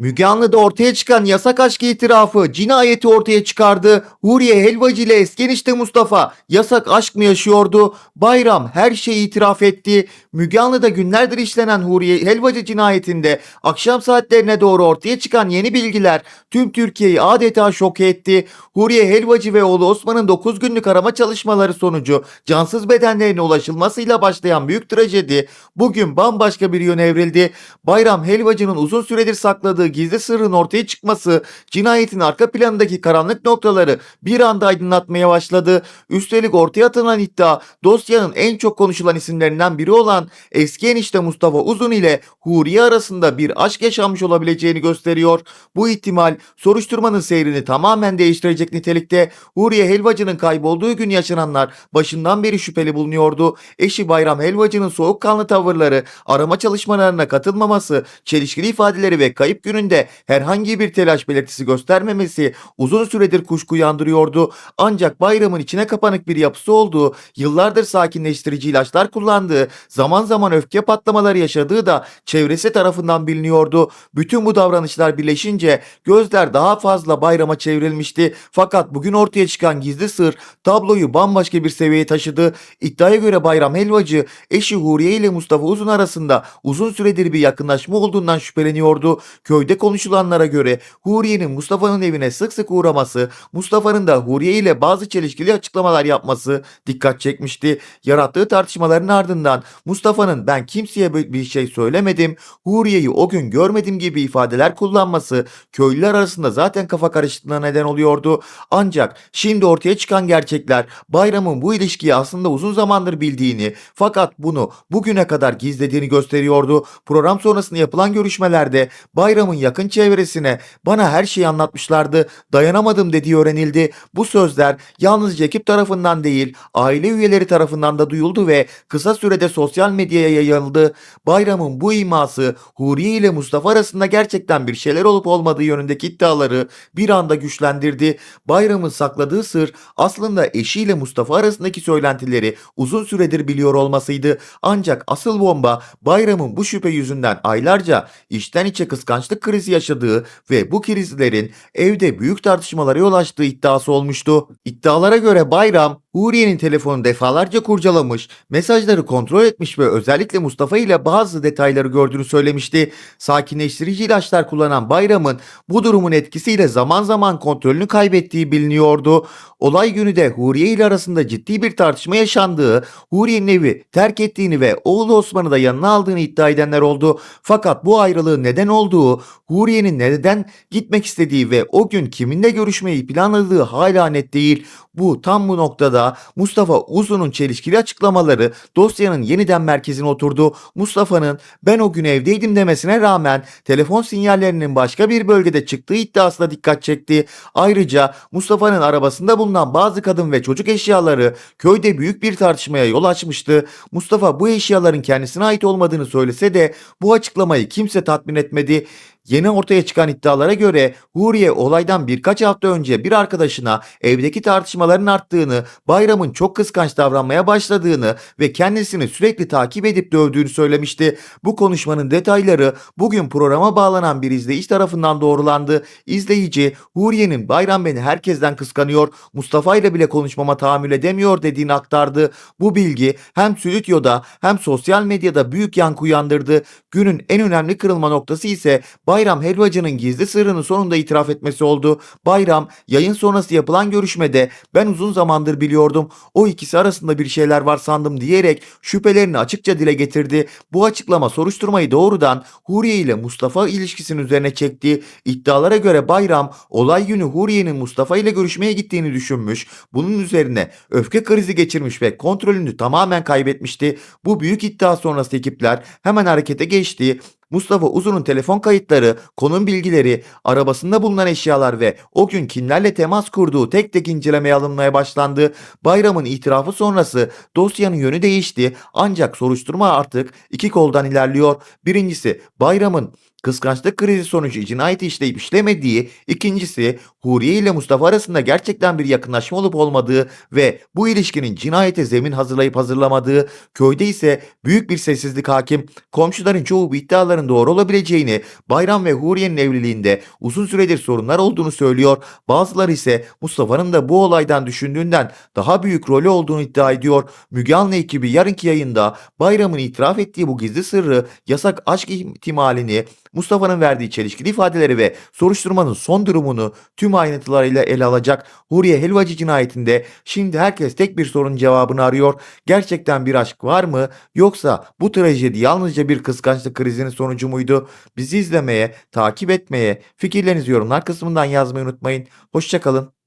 Müge Anlı'da ortaya çıkan yasak aşk itirafı cinayeti ortaya çıkardı. Huriye Helvacı ile eski enişte Mustafa yasak aşk mı yaşıyordu? Bayram her şeyi itiraf etti. Müge Anlı'da günlerdir işlenen Huriye Helvacı cinayetinde akşam saatlerine doğru ortaya çıkan yeni bilgiler tüm Türkiye'yi adeta şok etti. Huriye Helvacı ve oğlu Osman'ın 9 günlük arama çalışmaları sonucu cansız bedenlerine ulaşılmasıyla başlayan büyük trajedi bugün bambaşka bir yöne evrildi. Bayram Helvacı'nın uzun süredir sakladığı gizli sırrın ortaya çıkması cinayetin arka planındaki karanlık noktaları bir anda aydınlatmaya başladı. Üstelik ortaya atılan iddia dosyanın en çok konuşulan isimlerinden biri olan eski enişte Mustafa Uzun ile Huriye arasında bir aşk yaşanmış olabileceğini gösteriyor. Bu ihtimal soruşturmanın seyrini tamamen değiştirecek nitelikte. Huriye Helvacı'nın kaybolduğu gün yaşananlar başından beri şüpheli bulunuyordu. Eşi Bayram Helvacı'nın soğukkanlı tavırları, arama çalışmalarına katılmaması, çelişkili ifadeleri ve kayıp gününde herhangi bir telaş belirtisi göstermemesi uzun süredir kuşku uyandırıyordu. Ancak Bayram'ın içine kapanık bir yapısı olduğu, yıllardır sakinleştirici ilaçlar kullandığı, zaman zaman öfke patlamaları yaşadığı da çevresi tarafından biliniyordu. Bütün bu davranışlar birleşince gözler daha fazla Bayram'a çevrilmişti. Fakat bugün ortaya çıkan gizli sır tabloyu bambaşka bir seviyeye taşıdı. İddiaya göre Bayram Helvacı eşi Huriye ile Mustafa Uzun arasında uzun süredir bir yakınlaşma olduğundan şüpheleniyordu. Köyde konuşulanlara göre Huriye'nin Mustafa'nın evine sık sık uğraması, Mustafa'nın da Huriye ile bazı çelişkili açıklamalar yapması dikkat çekmişti. Yarattığı tartışmaların ardından Mustafa'nın ben kimseye bir şey söylemedim, Huriye'yi o gün görmedim gibi ifadeler kullanması köylüler arasında zaten kafa karışıklığına neden oluyordu. Ancak şimdi ortaya çıkan gerçekler Bayram'ın bu ilişkiyi aslında uzun zamandır bildiğini fakat bunu bugüne kadar gizlediğini gösteriyordu. Program sonrasında yapılan görüşmelerde Bayram'ın yakın çevresine bana her şeyi anlatmışlardı, dayanamadım dediği öğrenildi. Bu sözler yalnızca ekip tarafından değil aile üyeleri tarafından da duyuldu ve kısa sürede sosyal medyaya yayıldı. Bayram'ın bu iması Huriye ile Mustafa arasında gerçekten bir şeyler olup olmadığı yönündeki iddiaları bir anda güçlendirdi. Bayram'ın sakladığı sır aslında eşiyle Mustafa arasındaki söylentileri uzun süredir biliyor olmasıydı. Ancak asıl bomba Bayram'ın bu şüphe yüzünden aylarca içten içe kıskançlık krizi yaşadığı ve bu krizlerin evde büyük tartışmalara yol açtığı iddiası olmuştu. İddialara göre Bayram Huriye'nin telefonunu defalarca kurcalamış, mesajları kontrol etmiş ve özellikle Mustafa ile bazı detayları gördüğünü söylemişti. Sakinleştirici ilaçlar kullanan Bayram'ın bu durumun etkisiyle zaman zaman kontrolünü kaybettiği biliniyordu. Olay günü de Huriye ile arasında ciddi bir tartışma yaşandığı, Huriye'nin evi terk ettiğini ve oğlu Osman'ı da yanına aldığını iddia edenler oldu. Fakat bu ayrılığın neden olduğu, Huriye'nin neden gitmek istediği ve o gün kiminle görüşmeyi planladığı hala net değil. Bu tam bu noktada Mustafa Uzun'un çelişkili açıklamaları dosyanın yeniden merkezine oturdu. Mustafa'nın ben o gün evdeydim demesine rağmen telefon sinyallerinin başka bir bölgede çıktığı iddiası da dikkat çekti. Ayrıca Mustafa'nın arabasında bulunan bazı kadın ve çocuk eşyaları köyde büyük bir tartışmaya yol açmıştı. Mustafa bu eşyaların kendisine ait olmadığını söylese de bu açıklamayı kimse tatmin etmedi. Yeni ortaya çıkan iddialara göre Huriye olaydan birkaç hafta önce bir arkadaşına evdeki tartışmaların arttığını, Bayram'ın çok kıskanç davranmaya başladığını ve kendisini sürekli takip edip dövdüğünü söylemişti. Bu konuşmanın detayları bugün programa bağlanan bir izleyici tarafından doğrulandı. İzleyici Huriye'nin Bayram beni herkesten kıskanıyor, Mustafa ile bile konuşmama tahammül edemiyor dediğini aktardı. Bu bilgi hem stüdyoda hem sosyal medyada büyük yankı uyandırdı. Günün en önemli kırılma noktası ise Bayram Helvacı'nın gizli sırrını sonunda itiraf etmesi oldu. Bayram yayın sonrası yapılan görüşmede ben uzun zamandır biliyordum o ikisi arasında bir şeyler var sandım diyerek şüphelerini açıkça dile getirdi. Bu açıklama soruşturmayı doğrudan Huriye ile Mustafa ilişkisinin üzerine çekti. İddialara göre Bayram olay günü Huriye'nin Mustafa ile görüşmeye gittiğini düşünmüş. Bunun üzerine öfke krizi geçirmiş ve kontrolünü tamamen kaybetmişti. Bu büyük iddia sonrası ekipler hemen harekete geçti. Mustafa Uzun'un telefon kayıtları, konum bilgileri, arabasında bulunan eşyalar ve o gün kimlerle temas kurduğu tek tek incelemeye alınmaya başlandı. Bayram'ın itirafı sonrası dosyanın yönü değişti ancak soruşturma artık iki koldan ilerliyor. Birincisi Bayram'ın kıskançlık krizi sonucu cinayeti işleyip işlemediği, ikincisi Huriye ile Mustafa arasında gerçekten bir yakınlaşma olup olmadığı ve bu ilişkinin cinayete zemin hazırlayıp hazırlamadığı, köyde ise büyük bir sessizlik hakim, komşuların çoğu bu iddiaların doğru olabileceğini, Bayram ve Huriye'nin evliliğinde uzun süredir sorunlar olduğunu söylüyor, bazıları ise Mustafa'nın da bu olaydan düşündüğünden daha büyük rolü olduğunu iddia ediyor. Müge Anlı ekibi yarınki yayında Bayram'ın itiraf ettiği bu gizli sırrı, yasak aşk ihtimalini, Mustafa'nın verdiği çelişkili ifadeleri ve soruşturmanın son durumunu tüm ayrıntılarıyla ele alacak. Huriye Helvacı cinayetinde şimdi herkes tek bir sorunun cevabını arıyor. Gerçekten bir aşk var mı yoksa bu trajedi yalnızca bir kıskançlık krizinin sonucu muydu? Bizi izlemeye, takip etmeye, fikirlerinizi yorumlar kısmından yazmayı unutmayın. Hoşçakalın.